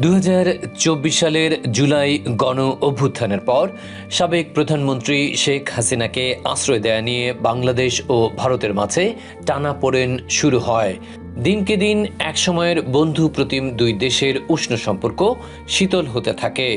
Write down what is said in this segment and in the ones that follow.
দু হাজার চব্বিশ সালের জুলাই গণ অভ্যুত্থানের পর সাবেক প্রধানমন্ত্রী শেখ হাসিনাকে আশ্রয় দেয়া নিয়ে বাংলাদেশ ও ভারতের মাঝে টানাপোড়েন শুরু হয়। দিনকে দিন একসময়ের বন্ধু প্রতিম দুই দেশের উষ্ণ সম্পর্ক শীতল হতে থাকে।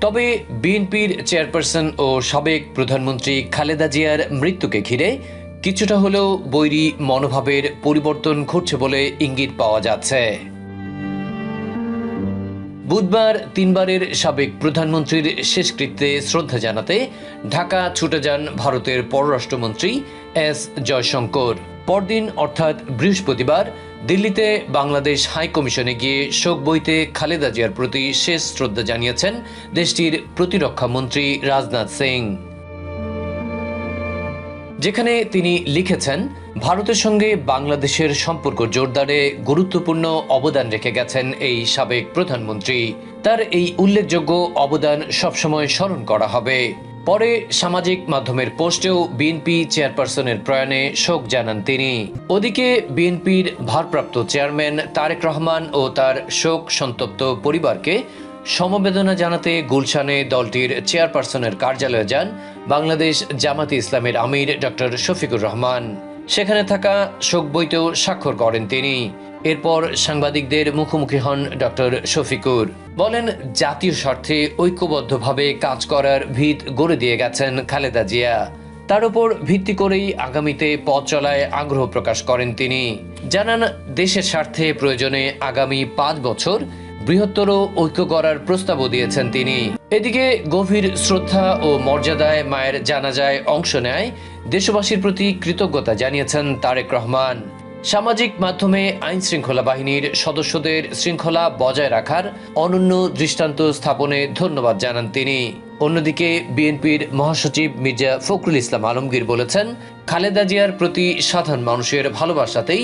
তবে বিএনপির চেয়ারপারসন ও সাবেক প্রধানমন্ত্রী খালেদা জিয়ার মৃত্যুকে ঘিরে কিছুটা হলেও বৈরী মনোভাবের পরিবর্তন ঘটছে বলে ইঙ্গিত পাওয়া যাচ্ছে। বুধবার তিনবারের সাবেক প্রধানমন্ত্রীর শেষকৃত্যে শ্রদ্ধা জানাতে ঢাকা ছুটে যান ভারতের পররাষ্ট্রমন্ত্রী এস জয়শঙ্কর। পরদিন অর্থাৎ বৃহস্পতিবার দিল্লিতে বাংলাদেশ হাইকমিশনে গিয়ে শোক বইতে খালেদা জিয়ার প্রতি শেষ শ্রদ্ধা জানিয়েছেন দেশটির প্রতিরক্ষা মন্ত্রী রাজনাথ সিং। যেখানে তিনি লিখেছেন, ভারতের সঙ্গে বাংলাদেশের সম্পর্ক জোরদারে গুরুত্বপূর্ণ অবদান রেখে গেছেন এই সাবেক প্রধানমন্ত্রী। তার এই উল্লেখযোগ্য অবদান সবসময় স্মরণ করা হবে। পরে সামাজিক মাধ্যমের পোস্টেও বিএনপি চেয়ারপারসনের প্রয়াণে শোক জানান তিনি। ওদিকে বিএনপির ভারপ্রাপ্ত চেয়ারম্যান তারেক রহমান ও তার শোক সন্তপ্ত পরিবারকে সমবেদনা জানাতে গুলশানে দলটির চেয়ারপারসনের কার্যালয়ে যান বাংলাদেশ জামাতে ইসলামের আমির ডক্টর শফিকুর রহমান। সেখানে থাকা শোক বইতেও স্বাক্ষর করেন তিনি। এরপর সাংবাদিকদের মুখোমুখি হন ডক্টর শফিকুর। বলেন, জাতীয় স্বার্থে ঐক্যবদ্ধভাবে কাজ করার ভিত গড়ে দিয়ে গেছেন খালেদা জিয়া। তার উপর ভিত্তি করেই আগামীতে পথ চলায় আগ্রহ প্রকাশ করেন তিনি। জানান, দেশের স্বার্থে প্রয়োজনে আগামী পাঁচ বছর বৃহত্তর ঐক্য করার প্রস্তাবও দিয়েছেন তিনি। এদিকে গভীর শ্রদ্ধা ও মর্যাদায় মায়ের জানাজায় অংশ নেয় দেশবাসীর প্রতি কৃতজ্ঞতা জানিয়েছেন তারেক রহমান। সামাজিক মাধ্যমে আইন শৃঙ্খলা বাহিনীর সদস্যদের শৃঙ্খলা বজায় রাখার অনন্য দৃষ্টান্ত স্থাপনে ধন্যবাদ জানান তিনি। অন্যদিকে বিএনপির মহাসচিব মির্জা ফখরুল ইসলাম আলমগীর বলেছেন, খালেদা জিয়ার প্রতি সাধারণ মানুষের ভালোবাসাতেই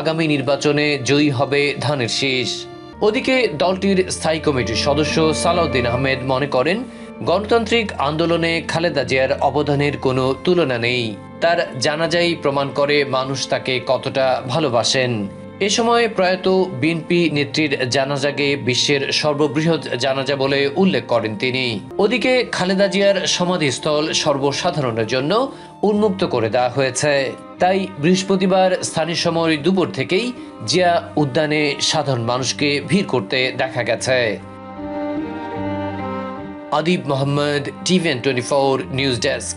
আগামী নির্বাচনে জয়ী হবে ধানের শীষ। ওদিকে দলটির স্থায়ী কমিটির সদস্য সালাউদ্দিন আহমেদ মনে করেন, গণতান্ত্রিক আন্দোলনে খালেদা জিয়ার অবদানের কোনো তুলনা নেই। তার জানাজাই প্রমাণ করে মানুষ তাকে কতটা ভালোবাসেন। এ সময় প্রয়াত বিএনপি নেত্রীর জানাজাকে বিশ্বের সর্ববৃহৎ জানাজা বলে উল্লেখ করেন তিনি। ওদিকে খালেদা জিয়ার সমাধিস্থল সর্বসাধারণের জন্য উন্মুক্ত করে দেওয়া হয়েছে। তাই বৃহস্পতিবার স্থানীয় সময় দুপুর থেকেই জিয়া উদ্যানে সাধারণ মানুষকে ভিড় করতে দেখা গেছে। Adib Mohammad, TVN twenty four news desk.